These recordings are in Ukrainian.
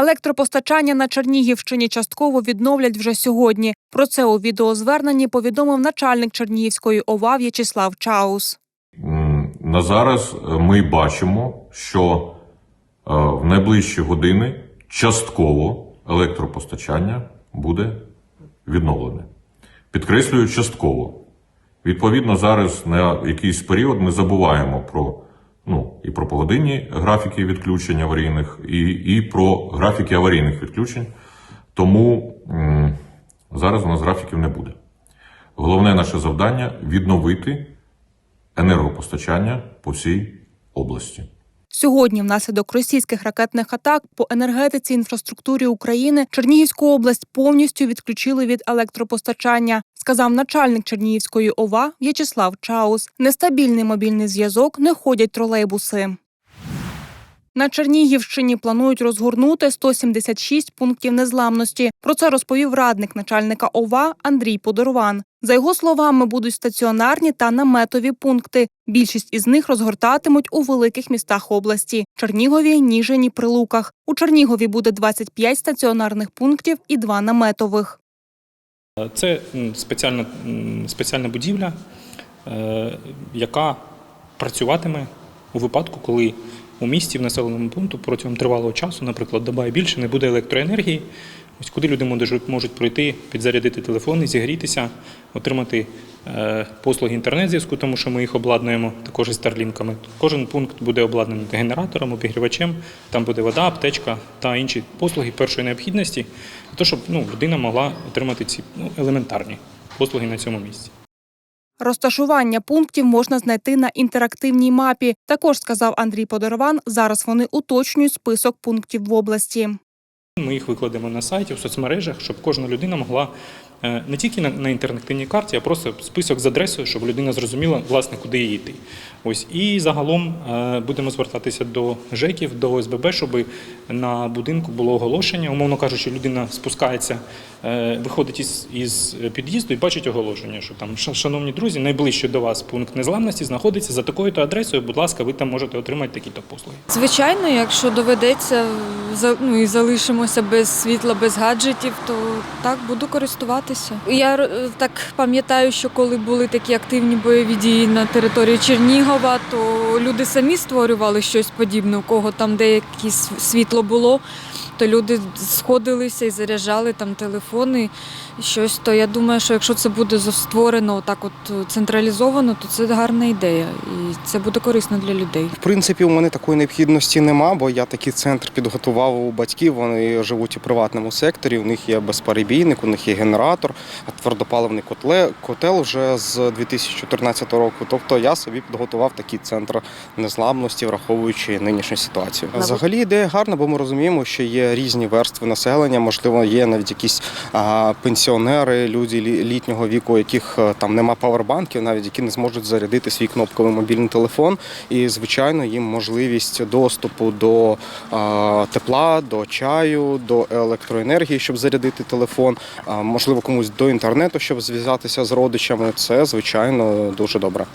Електропостачання на Чернігівщині частково відновлять вже сьогодні. Про це у відеозверненні повідомив начальник Чернігівської ОВА В'ячеслав Чаус. На зараз е, ми бачимо, що е, в найближчі години частково електропостачання буде відновлене. Підкреслюю, частково. Відповідно, зараз на якийсь період ми забуваємо про ну, і про погодинні графіки відключень аварійних, і, і про графіки аварійних відключень. Тому м, зараз у нас графіків не буде. Головне наше завдання відновити енергопостачання по всій області. Сьогодні, внаслідок російських ракетних атак по енергетиці інфраструктурі України, Чернігівську область повністю відключили від електропостачання, сказав начальник Чернігівської ОВА В'ячеслав Чаус. Нестабільний мобільний зв'язок, не ходять тролейбуси. На Чернігівщині планують розгорнути 176 пунктів незламності. Про це розповів радник начальника ОВА Андрій Подорван. За його словами, будуть стаціонарні та наметові пункти. Більшість із них розгортатимуть у великих містах області Чернігові, Ніжині, Прилуках. У Чернігові буде 25 стаціонарних пунктів і два наметових. Це спеціальна, спеціальна будівля, е, яка працюватиме у випадку, коли у місті в населеному пункту протягом тривалого часу, наприклад, доба і більше, не буде електроенергії. Ось куди люди можуть, пройти, підзарядити телефони, зігрітися, отримати е, послуги інтернет-зв'язку, тому що ми їх обладнуємо також із старлінками. Кожен пункт буде обладнаний генератором, обігрівачем, там буде вода, аптечка та інші послуги першої необхідності, того, щоб ну, людина могла отримати ці ну, елементарні послуги на цьому місці. Розташування пунктів можна знайти на інтерактивній мапі. Також сказав Андрій Подорван. Зараз вони уточнюють список пунктів в області. Ми їх викладемо на сайті, в соцмережах, щоб кожна людина могла не тільки на, на інтерактивній карті, а просто список з адресою, щоб людина зрозуміла, власне, куди їй йти. Ось і загалом е, будемо звертатися до ЖЕКів, до ОСББ, щоб на будинку було оголошення. Умовно кажучи, людина спускається, е, виходить із, із під'їзду і бачить оголошення, що там, шановні друзі, найближче до вас пункт незламності знаходиться за такою-то адресою. Будь ласка, ви там можете отримати такі-то послуги. Звичайно, якщо доведеться ну, і залишимося без світла, без гаджетів, то так буду користуватися. Я е, так пам'ятаю, що коли були такі активні бойові дії на території Чернігова, то люди самі створювали щось подібне, у кого там деяке світло було. То люди сходилися і заряджали там телефони, щось. То я думаю, що якщо це буде створено так от е, централізовано, то це гарна ідея, і це буде корисно для людей. В принципі, у мене такої необхідності нема, бо я такий центр підготував у батьків. Вони живуть у приватному секторі. У них є безперебійник, у них є генератор, твердопаливний котле, котел вже з 2014 року. Тобто я собі підготував такий центр незламності, враховуючи нинішню ситуацію. Взагалі ідея гарна, бо ми розуміємо, що є різні верстви населення. Можливо, є навіть якісь пенсіонери, люди літнього віку, у яких е, там нема павербанків, навіть які не зможуть зарядити свій кнопковий мобільний телефон. І звичайно, їм можливість доступу до тепла, до чаю, до електроенергії, щоб зарядити телефон. А, можливо, комусь до інтернету, щоб зв'язатися з родичами. Це звичайно дуже добре.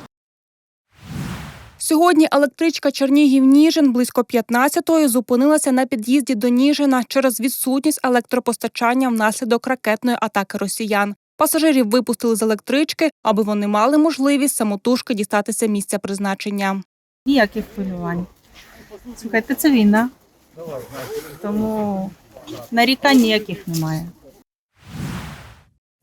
Сьогодні електричка Чернігів-Ніжин близько 15-ї зупинилася на під'їзді до Ніжина через відсутність електропостачання внаслідок ракетної атаки росіян. Пасажирів випустили з електрички, аби вони мали можливість самотужки дістатися місця призначення. Ніяких хвилювань. Слухайте, це війна. Тому нарікань ніяких немає.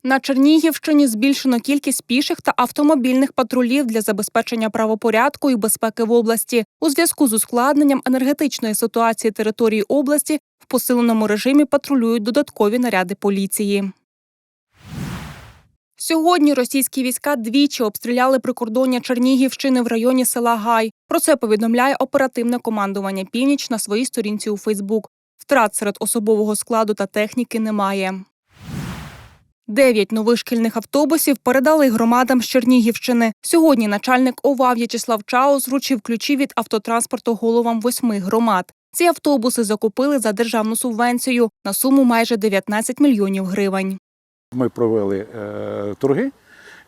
На Чернігівщині збільшено кількість піших та автомобільних патрулів для забезпечення правопорядку і безпеки в області. У зв'язку з ускладненням енергетичної ситуації території області в посиленому режимі патрулюють додаткові наряди поліції. Сьогодні російські війська двічі обстріляли прикордоння Чернігівщини в районі села Гай. Про це повідомляє оперативне командування Північ на своїй сторінці у Фейсбук. Втрат серед особового складу та техніки немає. Дев'ять нових шкільних автобусів передали громадам з Чернігівщини. Сьогодні начальник ОВА В'ячеслав Чаус вручив ключі від автотранспорту головам восьми громад. Ці автобуси закупили за державну субвенцію на суму майже 19 мільйонів гривень. Ми провели е, торги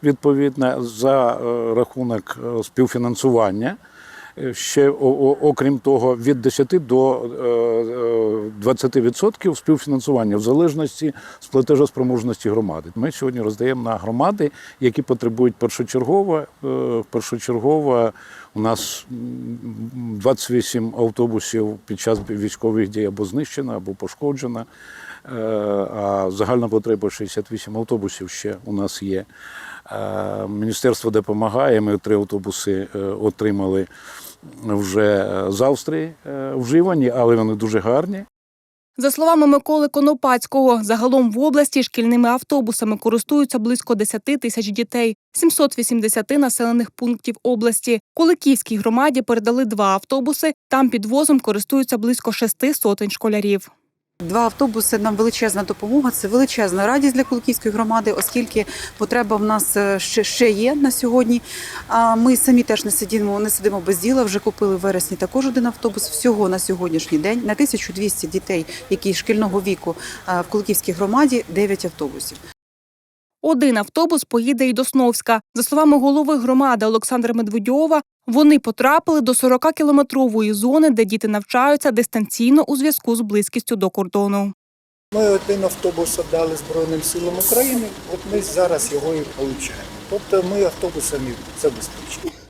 відповідно за е, рахунок е, співфінансування. Е, Ще окрім того, від 10 до е, е, 20% співфінансування в залежності з платежоспроможності громади. Ми сьогодні роздаємо на громади, які потребують першочергово. е, Першочергово у нас м, 28 автобусів під час військових дій або знищено, або пошкоджено. Е, А загальна потреба 68 автобусів ще у нас є. Е, Міністерство допомагає. Ми три автобуси е, отримали вже е, з Австрії вживані, але вони дуже гарні. За словами Миколи Конопацького, загалом в області шкільними автобусами користуються близько 10 тисяч дітей, 780 населених пунктів області. Куликівській громаді передали два автобуси. Там підвозом користуються близько шести сотень школярів. Два автобуси нам величезна допомога. Це величезна радість для Куликівської громади, оскільки потреба в нас е, ще, ще є на сьогодні. А ми самі теж не сидимо, не сидимо без діла. Вже купили в вересні також один автобус. Всього на сьогоднішній день на 1200 дітей, які шкільного віку е, в Куликівській громаді, 9 автобусів. Один автобус поїде і до Сновська. За словами голови громади Олександра Медведьова, вони потрапили до 40-кілометрової зони, де діти навчаються дистанційно у зв'язку з близькістю до кордону. Ми один автобус віддали Збройним силам України, от ми зараз його і отримуємо. Тобто ми автобусами забезпечені.